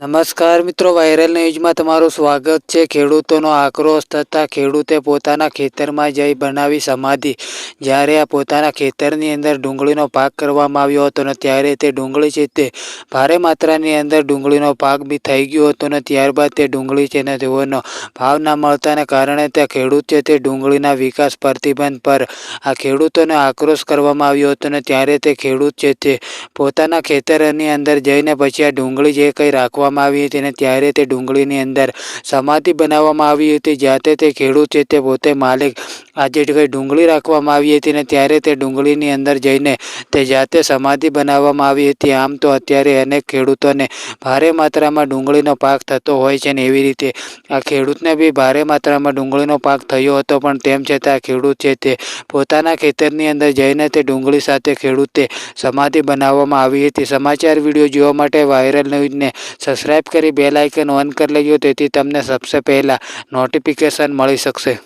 નમસ્કાર મિત્રો, વાયરલ ન્યૂઝમાં તમારું સ્વાગત છે. ખેડૂતોનો આક્રોશ થતાં ખેડૂતે પોતાના ખેતરમાં જઈ બનાવી સમાધિ. જ્યારે આ પોતાના ખેતરની અંદર ડુંગળીનો પાક કરવામાં આવ્યો હતો ને ત્યારે તે ડુંગળી છે તે ભારે માત્રાની અંદર ડુંગળીનો પાક બી થઈ ગયો હતો ને ત્યારબાદ તે ડુંગળી છે ને તેઓનો ભાવ ના મળતાને કારણે તે ખેડૂત છે તે ડુંગળીના વિકાસ પ્રતિબંધ પર આ ખેડૂતોને આક્રોશ કરવામાં આવ્યો હતો ને ત્યારે તે ખેડૂત છે તે પોતાના ખેતરની અંદર જઈને પછી આ ડુંગળી જે કંઈ રાખવા કરવામાં આવી હતી અને ત્યારે તે ડુંગળીની અંદર સમાધિ બનાવવામાં આવી હતી. જ્યાં તે ખેડૂત છે તે પોતે માલિક આજે કંઈ ડુંગળી રાખવામાં આવી હતી ને ત્યારે તે ડુંગળીની અંદર જઈને તે જાતે સમાધિ બનાવવામાં આવી હતી. આમ તો અત્યારે અનેક ખેડૂતોને ભારે માત્રામાં ડુંગળીનો પાક થતો હોય છે ને એવી રીતે આ ખેડૂતને બી ભારે માત્રામાં ડુંગળીનો પાક થયો હતો. પણ તેમ છતાં આ ખેડૂત છે તે પોતાના ખેતરની અંદર જઈને તે ડુંગળી સાથે ખેડૂતે સમાધિ બનાવવામાં આવી હતી. સમાચાર વીડિયો જોવા માટે વાયરલ ન્યૂઝને સબસ્ક્રાઈબ કરી બેલ આઇકન ઓન કરી લેજો, તેથી તમને સબસે પહેલાં નોટિફિકેશન મળી શકશે.